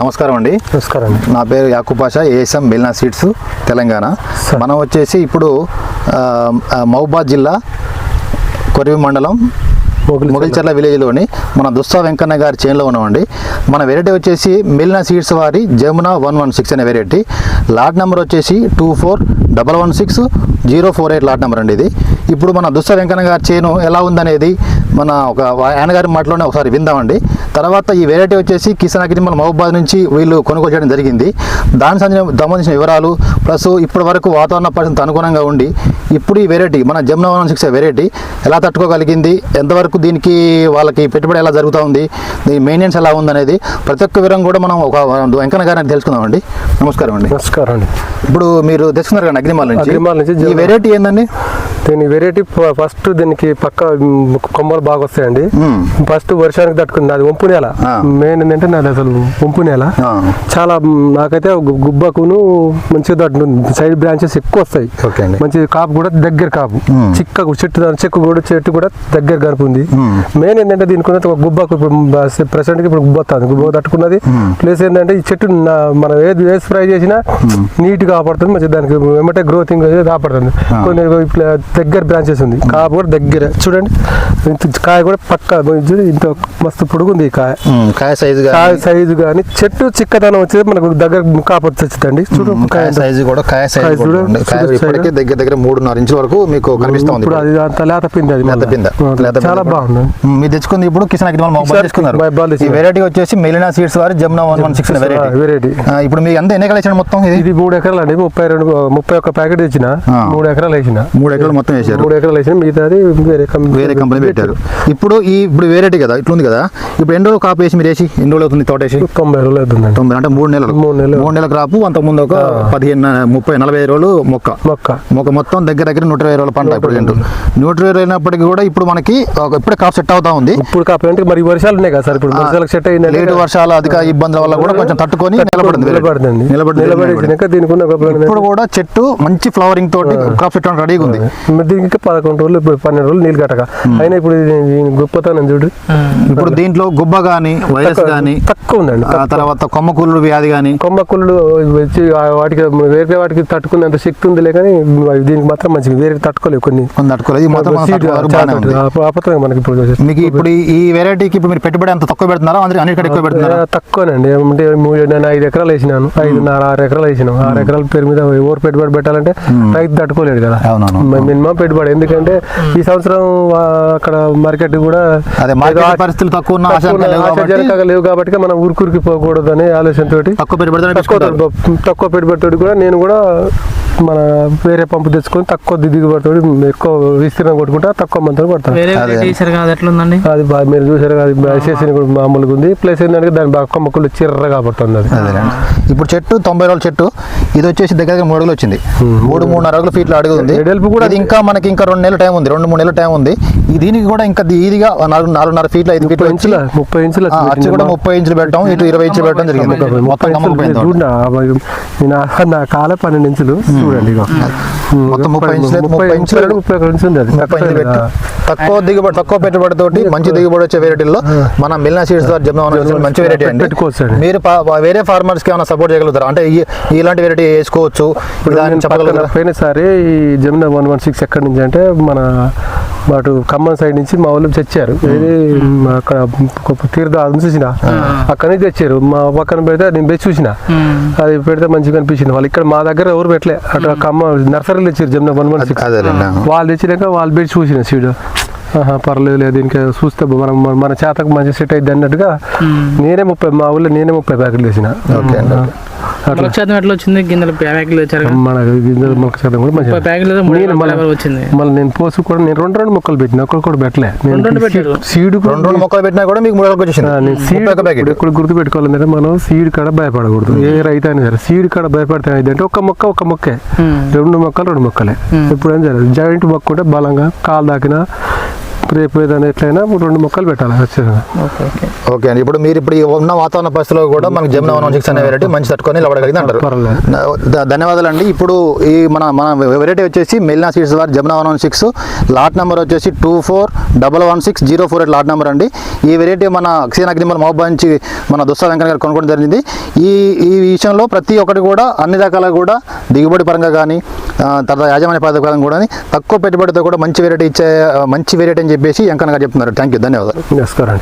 నమస్కారం అండి. నమస్కారం అండి. నా పేరు యాకూబ్ పాషా ఏఎస్ఎం బెల్నా సీడ్స్ తెలంగాణ. మనం వచ్చేసి ఇప్పుడు మహబూబాద్ జిల్లా కొరివి మండలం మొగిలి మొగిల్చర్ల విలేజ్లోని మన దుస్తా వెంకన్న గారి చేనులో ఉన్నామండి. మన వెరైటీ వచ్చేసి మిల్నా సీడ్స్ వారి జమునా వన్ వన్ సిక్స్ అనే వెరైటీ. లాట్ నెంబర్ వచ్చేసి two four double one six zero four eight lot number అండి ఇది. ఇప్పుడు మన దుస్తా వెంకన్న గారి చేను ఎలా ఉందనేది మన ఒక ఆయన గారి మాటలోనే ఒకసారి విందామండి. తర్వాత ఈ వెరైటీ వచ్చేసి కిసాన్ అగ్రి మన మహబూబాద్ నుంచి వీళ్ళు కొనుగోలు చేయడం జరిగింది. దానికి సంబంధించిన సంబంధించిన వివరాలు ప్లస్ ఇప్పటి వరకు వాతావరణ పరిస్థితి అనుగుణంగా ఉండి ఇప్పుడు ఈ వెరైటీ మన జమునా వన్ సిక్స్ వెరైటీ ఎలా తట్టుకోగలిగింది ఎంతవరకు దీనికి వాళ్ళకి పెట్టుబడి ఎలా జరుగుతూ ఉంది దీని మెయింటెనెన్స్ ఎలా ఉందనేది ప్రతి ఒక్క వివరం కూడా మనం ఒక వెంకన్న గారిని తెలుసుకుందామండి. నమస్కారం అండి. నమస్కారం అండి. ఇప్పుడు మీరు తెచ్చుకున్నారు కదా అగ్రిమాల్ నుంచి? అగ్రిమాల్ నుంచి ఈ. వెరైటీ ఏందండి? దీని వెరైటీ ఫస్ట్ దీనికి పక్క కొమ్మలు బాగా వస్తాయండి. ఫస్ట్ వర్షానికి తట్టుకుంది అది వంపు నేల. మెయిన్ ఏంటంటే నాది అసలు వంపు నేల. చాలా నాకైతే గుబ్బకును మంచిగా తట్టుకుంది సైడ్ బ్రాంచెస్ ఎక్కువ వస్తాయి మంచి కాపు కూడా దగ్గర కాపు. చిక్క చెట్టు దాని చెక్కు కూడా చెట్టు కూడా దగ్గర మ్మ్. మెయిన్ ఏంటంటే దీనికి ఒక గుబ్బకు ప్రెసెంట్ ఇప్పుడు గుబ్బ వస్తుంది గుబ్బ తట్టుకున్నది. ప్లస్ ఏంటంటే ఈ చెట్టు మనం ఏది వేసి ఫ్రై చేసినా నీట్ కాపాడుతుంది మంచి దానికి ఏమంటే గ్రోతింగ్ కాపాడుతుంది. కొన్ని ఇట్లా దగ్గర బ్రాంచెస్ ఉంది. కాపు కూడా దగ్గర. చూడండి. ఇంత కాయ కూడా పక్క. ఇంత మస్తు పొడుగుంది ఈ కాయ. కాయ సైజు కాయ సైజు కానీ చెట్టు చిక్కదనం వచ్చేది మనకు దగ్గర కాపాడు వచ్చిందండి చూడు కాయ కాయ సైజు కూడా కాయ సైజు కాయ. కాయ ఇప్పటికీ దగ్గర దగ్గర మూడున్నర ఇంచుల వరకు మీకు కనిపిస్తా ఉంది. ఇప్పుడు అది అంత లేత పిండి అది లేత పింద చాలా. బాగుంది. మీరు తెచ్చుకుంది ఇప్పుడు కిసాన్ అగ్రిమాల్ మొబైల్ తీసుకున్నారు ఈ. వెరైటీ వచ్చేసి మెలినా సీడ్స్ వారి Jamuna one one six variety variety ఇప్పుడు మీకు ఎంత ఎన్ని ఎకరాలు మొత్తం ఇది? మూడు ఎకరాలు అండి. ముప్పై రెండు ముప్పై ఒక్క ప్యాకెట్ ఇచ్చిన ఆ. మూడు ఎకరాలు వేసిన. మూడు ఎకరాలు మొత్తం వేసారు మూడు ఎకరాలు వేసిన మిగతాది వేరే కంపెనీ వేరే కంపెనీ పెట్టారు. ఇప్పుడు ఈ ఇప్పుడు వెరైటీ కదా ఇట్లుంది కదా ఇప్పుడు ఎన్ని రోజులు కాపు వేసి మీరు వేసి ఎన్ని రోజులు అవుతుంది తోట వేసి? తొంభై రోజులు అవుతుందండి. తొమ్మిది అంటే మూడు నెలలు. మూడు నెలలు. మూడు నెలల క్రాపు అంత ముందు ఒక పదిహేను ముప్పై నలభై ఐదు రోజులు మొక్క. మొక్క. మొక్క మొత్తం దగ్గర దగ్గర నూట ఇరవై రోజుల పంట ప్రజెంట్ నూట ఇరవై అయినప్పటికీ కూడా ఇప్పుడు మనకి ఇప్పుడే క్రాప్ సెట్ అవుతా ఉంది. ఇప్పుడు కాకపోతే మరి వర్షాలు ఉన్నాయి కదా సార్ ఇప్పుడు వర్షాలకు సెట్ అయిందంటే లేటు వర్షాల అధిక ఇబ్బందుల వల్ల కూడా కొంచెం తట్టుకొని నిలబడింది. నిలబడింది. నిలబడింది. నిలబడేసినాక దీనికి ఇప్పుడు కూడా చెట్టు మంచి ఫ్లవరింగ్ తోటి క్రాప్ సెట్ రెడీగా ఉంది. దీనికి పదకొండు రోజులు పన్నెండు రోజులు నీళ్ళు కట్టక. అయినా ఇప్పుడు గొప్పతనం చూడు. ఇప్పుడు దీంట్లో గుబ్బ గాని వైరస్ గాని తక్కువ ఉందండి ఆ తర్వాత కొమ్మకూరు వ్యాధి కుళ్ళు వచ్చి వాటికి వేరే వాటికి తట్టుకునేంత శక్తి ఉందిలే కానీ దీనికి మాత్రం మంచిగా వేరే తట్టుకోలేవు కొన్ని. తట్టుకోలేదు. ఉంది. మనకి ఇప్పుడు. మీకు ఇప్పుడు ఈ- వెరైటీకి ఇప్పుడు మీరు పెట్టుబడి అంత తక్కువ పెడుతున్నారా? అందరికి అన్నిటికంటే ఎక్కువ పెడుతున్నారా? తక్కువనండి. ఏమంటే మూడు నేను ఐదు ఎకరాలు వేసినాను. ఐదున్నర ఆరు ఎకరాలు వేసినాం. ఆరు ఎకరాల పేరు మీద ఎవరు పెట్టుబడి పెట్టాలంటే రైతు తట్టుకోలేడు కదా. అవునవును. మినిమం పెట్టుబడి. ఎందుకంటే ఈ సంవత్సరం అక్కడ మార్కెట్ కూడా అదే పరిస్థితులు తక్కువ లేవు కాబట్టి ఆశాజనకంగా లేవు కాబట్టి మనం ఊరికూరికి పోకూడదు అనే ఆలోచనతోటి తక్కువ పెట్టుబడి తక్కువ పెట్టుబడితోటి కూడా నేను కూడా మన వేరే పంపు తెచ్చుకొని తక్కువ దిగుబడితోటి ఎక్కువ విస్తీర్ణం కొట్టుకుంటా తక్కువ మంత్రం కొడతాను వేరే అదే. బాగా మీరు చూసారు కదా, అది కూడా మామూలుగా ఉంది. ప్లస్ ఏంటంటే దాని బాగా కొమ్మకులు చిర్రగా పడుతుంది అది. ఇప్పుడు చెట్టు తొంభై రోజుల చెట్టు ఇది వచ్చేసి దగ్గర దగ్గర మూడు అడుగులు వచ్చింది. మూడు మూడున్నర అడుగులు ఫీట్లు అడుగు ఉంది. వెడల్పు కూడా ఇంకా మనకి ఇంకా రెండు నెలల టైం ఉంది. రెండు మూడు నెలల టైం ఉంది. దీనికి కూడా ఇంకా ఈజీగా నాలుగు నాలుగున్నర ఫీట్లు ఐదు ఫీట్లు ఇంచుల ముప్పై ఇంచుల అచ్చు కూడా ముప్పై ఇంచులు పెట్టడం ఇటు ఇరవై ఇంచులు పెట్టడం జరిగింది. మొత్తం నా కాల పన్నెండు ఇంచులు చూడండి. మొత్తం ముప్పై ఇంచులు అయితే ముప్పై ముప్పై ఇంచులు ఇంచులు ముప్పై ఒక ఇంచు ఉంది అది ముప్పై ఇంచులు పెట్టి. తక్కువ దిగుబడి తక్కువ పెట్టుబడి తోటి మంచి దిగుబడి వచ్చే వెరైటీలో మన మిల్నా సీడ్స్ ద్వారా జమ్మ మంచి వెరైటీ అండి. మీరు వేరే ఫార్మర్స్కి ఏమైనా సపోర్ట్ చేయగలుగుతారు? అంటే ఇలాంటి వెరైటీ వేసుకోవచ్చు. ఇప్పుడు దాన్ని నేను చెప్పగలుగుతారా? పోయినసారి ఈ జమున వన్ వన్ సిక్స్ ఎక్కడి నుంచి అంటే మన అటు ఖమ్మం సైడ్ నుంచి మా వాళ్ళు తెచ్చారు. ఏది అక్కడ తీర్థ చూసిన. అక్కడి నుంచి తెచ్చారు. మా పక్కన పెడితే నేను పెట్టి చూసిన. అది పెడితే మంచిగా అనిపించింది. వాళ్ళు ఇక్కడ మా దగ్గర ఎవరు పెట్టలే. అటు ఖమ్మం నర్సరీలు తెచ్చారు జమున వన్ వన్ సిక్స్. వాళ్ళు తెచ్చినాక వాళ్ళు పెట్టి చూసిన సీడ్. ఆహా, పర్లేదు లేదు దీనికి చూస్తే మనం మన చేతకు మంచి సెట్ అయింది అన్నట్టుగా నేనే ముప్పై మా ఊళ్ళో నేనే ముప్పై ప్యాకెట్లు వేసిన. అట్లా. మొలక శాతం ఎట్లా వచ్చింది? గింజలు ప్యాకెట్లు వచ్చారు. మన గింజల మొలక శాతం కూడా మంచిగా ముప్పై ప్యాకెట్లు మళ్ళీ- వచ్చింది. మళ్ళీ నేను పోసు కూడా నేను రెండు రెండు మొక్కలు పెట్టిన ఒకరు కూడా పెట్టలే. రెండు రెండు పెట్టారు. సీడ్ రెండు రెండు మొక్కలు పెట్టినా కూడా మీకు మూడు వచ్చేసింది. నేను సీడ్ ముప్పై ఒక ప్యాకెట్. ఇప్పుడు గుర్తు పెట్టుకోవాలంటే మనం సీడ్ కాడ భయపడకూడదు. ఏ రైతు అయినా సరే సీడ్ కాడ భయపడితే అంటే ఒక మొక్క ఒక మొక్కే. రెండు మొక్కలు రెండు మొక్కలే. ఇప్పుడు ఏం జరగదు జాయింట్ మొక్క ఉంటే బలంగా కాలు దాకినా రేపు ఏదైనా ఎట్లయినా రెండు మొక్కలు పెట్టాలి ఖచ్చితంగా ఓకే ఓకే. ఓకే అండి. ఇప్పుడు మీరు ఇప్పుడు ఈ ఉన్న వాతావరణ పరిస్థితుల్లో కూడా మనకి జమున వన్ వన్ సిక్స్ అనే వెరైటీ మంచి తట్టుకొని నిలబడగలిగింది అంటారు. ధన్యవాదాలు అండి ఇప్పుడు ఈ మన మన వెరైటీ వచ్చేసి మెల్నా సీడ్స్ వారి Jamuna one one six lot number వచ్చేసి two four double one six zero four eight lot number అండి. ఈ వెరైటీ మన అక్షయన్ అగ్నిమల్ మహబాద్ నుంచి మన దుస్తా వెంకన్న గారు కొనుక్కోవడం జరిగింది. ఈ ఈ విషయంలో ప్రతి ఒక్కటి కూడా అన్ని రకాల కూడా దిగుబడి పరంగా కానీ తర్వాత యాజమాన్య పరంగా కూడా తక్కువ పెట్టుబడితో కూడా మంచి వెరైటీ ఇచ్చే మంచి వెరైటీ అని చెప్పేసి వెంకన్న గారు చెప్తున్నారు. థ్యాంక్ యూ ధన్యవాదాలు. నమస్కారం